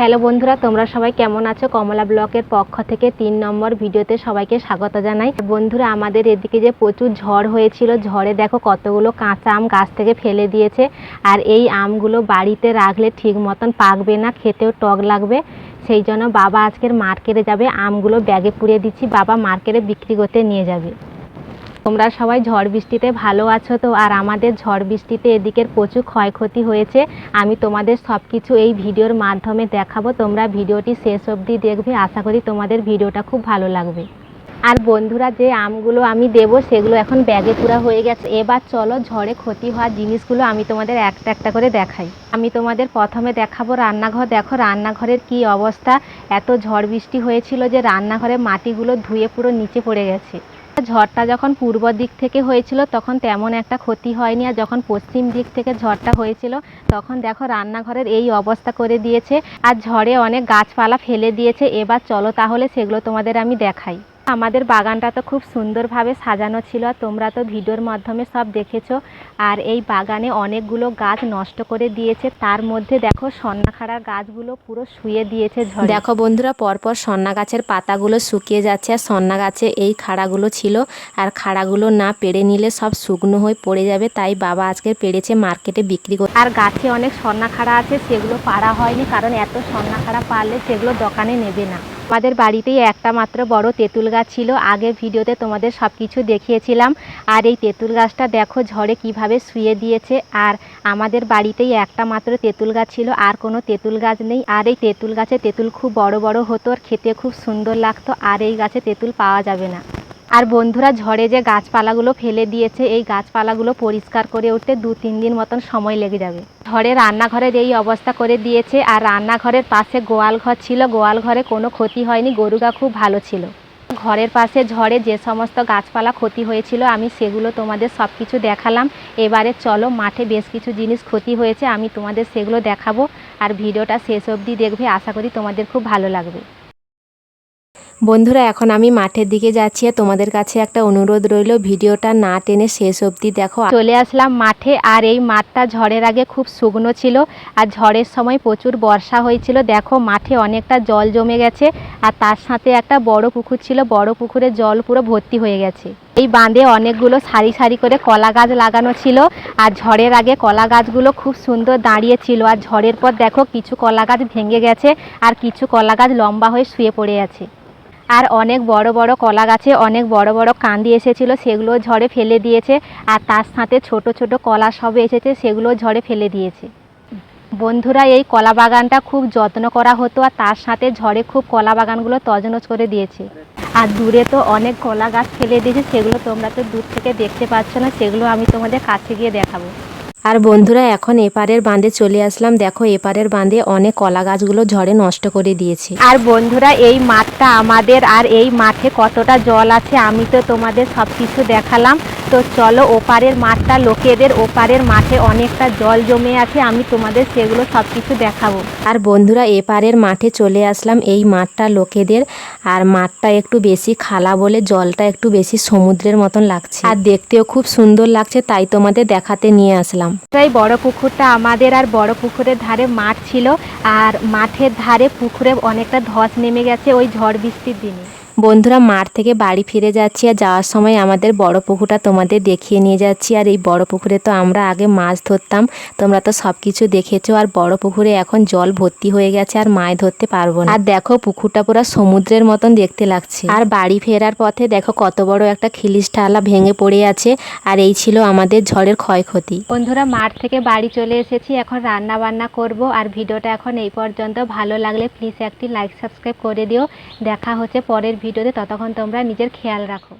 Hello বন্ধুরা, তোমরা সবাই কেমন আছো? কমলা ব্লকের পক্ষ থেকে তিন নম্বর ভিডিওতে সবাইকে স্বাগত জানাই। বন্ধুরা, আমাদের এদিকে যে প্রচুর ঝড় হয়েছিল, ঝড়ে দেখো কতগুলো কাঁচা আম গাছ থেকে ফেলে দিয়েছে। আর এই আমগুলো বাড়িতে রাখলে ঠিক মতন পাকবে না, খেতেও টক লাগবে। সেই জন্য বাবা আজকের মার্কেটে যাবে, আমগুলো ব্যাগে পুড়িয়ে দিচ্ছি, বাবা মার্কেটে বিক্রি করতে নিয়ে যাবে। তোমরা সবাই ঝড় বৃষ্টিতে ভালো আছো তো? আর আমাদের ঝড় বৃষ্টিতে এদিকের প্রচুর ক্ষয়ক্ষতি হয়েছে। আমি তোমাদের সব কিছু এই ভিডিওর মাধ্যমে দেখাবো। তোমরা ভিডিওটি শেষ অবধি দেখবে। আশা করি তোমাদের ভিডিওটা খুব ভালো লাগবে। আর বন্ধুরা, যে আমগুলো আমি দেবো, সেগুলো এখন ব্যাগে পুরা হয়ে গেছে। এবার চলো ঝড়ে ক্ষতি হওয়া জিনিসগুলো আমি তোমাদের একটা একটা করে দেখাই। আমি তোমাদের প্রথমে দেখাবো রান্নাঘর। দেখো, রান্নাঘরের কি অবস্থা? এত ঝড় বৃষ্টি হয়েছিল যে রান্নাঘরের মাটিগুলো ধুয়ে পুরো নিচে পড়ে গেছে। ঝড়টা যখন পূর্ব দিক থেকে হয়েছিল, তখন তেমন একটা ক্ষতি হয়নি। আর যখন পশ্চিম দিক থেকে ঝড়টা হয়েছিল, তখন দেখো রান্নাঘরের এই অবস্থা করে দিয়েছে। আর ঝড়ে অনেক গাছপালা ফেলে দিয়েছে। এবার চলো তাহলে সেগুলো তোমাদের আমি দেখাই। আমাদের বাগানটা তো খুব সুন্দরভাবে সাজানো ছিল আর তোমরা তো ভিডিওর মাধ্যমে সব দেখেছ। আর এই বাগানে অনেকগুলো গাছ নষ্ট করে দিয়েছে তার মধ্যে দেখো সন্নাখাড়ার গাছগুলো পুরো শুয়ে দিয়েছে দেখো বন্ধুরা পরপর সন্না গাছের পাতাগুলো শুকিয়ে যাচ্ছে আর সন্না গাছে এই খাড়াগুলো ছিল। আর খাড়াগুলো না পেড়ে নিলে সব শুকনো হয়ে পড়ে যাবে তাই বাবা আজকে পেড়েছে মার্কেটে বিক্রি করে আর গাছে অনেক সন্নাখাড়া আছে সেগুলো পাড়া হয়নি কারণ এত সন্নাখাড়া পারলে সেগুলো দোকানে নেবে না। আমাদের বাড়িতেই একটা মাত্র বড় তেঁতুল গাছ ছিল। আগে ভিডিওতে তোমাদের সব কিছু দেখিয়েছিলাম। আর এই তেঁতুল গাছটা দেখো ঝড়ে কীভাবে শুয়ে দিয়েছে। আর আমাদের বাড়িতেই একটা মাত্র তেঁতুল গাছ ছিল। আর কোনো তেঁতুল গাছ নেই। আর এই তেঁতুল গাছে তেঁতুল খুব বড় বড় হতো। আর খেতে খুব সুন্দর লাগতো। আর এই গাছে তেঁতুল পাওয়া যাবে না। আর বন্ধুরা, ঝড়ে যে গাছপালাগুলো ফেলে দিয়েছে, এই গাছপালাগুলো পরিষ্কার করে উঠতে দু, তিন দিন মতন সময় লেগে যাবে। ঝড়ে রান্নাঘরের এই অবস্থা করে দিয়েছে আর রান্নাঘরের পাশে গোয়াল ঘর ছিল। গোয়াল ঘরে কোনো ক্ষতি হয়নি, গরুগা খুব ভালো ছিল। ঘরের পাশে ঝড়ে যে সমস্ত গাছপালা ক্ষতি হয়েছিল, আমি সেগুলো তোমাদের সব কিছু দেখালাম। এবারে চলো, মাঠে বেশ কিছু জিনিস ক্ষতি হয়েছে, আমি তোমাদের সেগুলো দেখাবো। আর ভিডিওটা শেষ অবধি দেখবে, আশা করি তোমাদের খুব ভালো লাগবে। বন্ধুরা, এখন আমি মাঠের দিকে যাচ্ছি তোমাদের কাছে একটা অনুরোধ রইল, ভিডিওটা না টেনে শেষ অবধি দেখো। চলে আসলাম মাঠে আর এই মাঠটা ঝড়ের আগে খুব শুকনো ছিল আর ঝড়ের সময় প্রচুর বর্ষা হয়েছিল। দেখো, মাঠে অনেকটা জল জমে গেছে আর তার সাথে একটা বড় পুকুর ছিল, বড় পুকুরে জল পুরো ভর্তি হয়ে গেছে। এই বাঁধে অনেকগুলো সারি সারি করে কলা গাছ লাগানো ছিল আর ঝড়ের আগে কলা গাছগুলো খুব সুন্দর দাঁড়িয়ে ছিল আর ঝড়ের পর দেখো, কিছু কলা গাছ ভেঙে গেছে আর কিছু কলা গাছ লম্বা হয়ে শুয়ে পড়ে আছে। আর অনেক বড় বড় কলা গাছে অনেক বড় বড় কান্দি এসেছিল, সেগুলো ঝড়ে ফেলে দিয়েছে। আর তার সাথে ছোট ছোট কলা সব এসেছে, সেগুলো ঝড়ে ফেলে দিয়েছে। বন্ধুরা, এই কলা বাগানটা খুব যত্ন করা হতো আর তার সাথে ঝড়ে খুব কলা বাগানগুলো তজনজ করে দিয়েছে। আর দূরে তো অনেক কলা গাছ ফেলে দিয়েছে, সেগুলো তোমরা তো দূর থেকে দেখতে পাচ্ছ না, সেগুলো আমি তোমাদের কাছে গিয়ে দেখাবো। আর বন্ধুরা এখন এপারের বাঁধে চলে আসলাম। দেখো এপারের বাঁধে অনেক কলা গাছগুলো ঝড়ে নষ্ট করে দিয়েছে। আর বন্ধুরা এই মাঠটা আমাদের আর এই মাঠে কতটা জল আছে আমি তো তোমাদের সব কিছু দেখালাম। তো চলো ওপারের মাঠটা লোকেদের ওপারের মাঠে অনেকটা জল জমে আছে আমি তোমাদের সেগুলো সব কিছু দেখাবো। আর বন্ধুরা এপারের মাঠে চলে আসলাম। এই মাঠটা লোকেদের আর মাঠটা একটু বেশি খালা বলে জলটা একটু বেশি সমুদ্রের মতন লাগছে। আর দেখতেও খুব সুন্দর লাগছে তাই তোমাদের দেখাতে নিয়ে আসলাম। এই বড় পুকুরটা আমাদের আর বড় পুকুরের ধারে মাঠ ছিল, আর মাঠের ধারে পুকুরে অনেকটা ধস নেমে গেছে ওই ঝড় বৃষ্টির দিনে। বন্ধুরা, মাঠ থেকে বাড়ি ফিরে যাচ্ছি আর যাওয়ার সময় আমাদের বড় পুকুরটা তোমাদের দেখিয়ে নিয়ে যাচ্ছি। আর এই বড় পুকুরে তো আমরা আগে মাছ ধরতাম, তোমরা তো সব কিছু দেখেছ। আর বড় পুকুরে এখন জল ভর্তি হয়ে গেছে আর মাছ ধরতে পারব না। আর দেখো, পুকুরটা পুরো সমুদ্রের মতন দেখতে লাগছে। আর বাড়ি ফেরার পথে দেখো, কত বড় একটা ঠালা ভেঙে পড়ে আছে। আর এই ছিল আমাদের ঝড়ের ক্ষয়ক্ষতি। বন্ধুরা, মাঠ থেকে বাড়ি চলে এসেছি। এখন রান্না বান্না করব। আর ভিডিওটা এখন এই পর্যন্ত। ভালো লাগলে প্লিজ একটি লাইক সাবস্ক্রাইব করে দিও। দেখা হচ্ছে পরের ভিডিওতে ততক্ষণ তোমরা নিজের খেয়াল রাখো।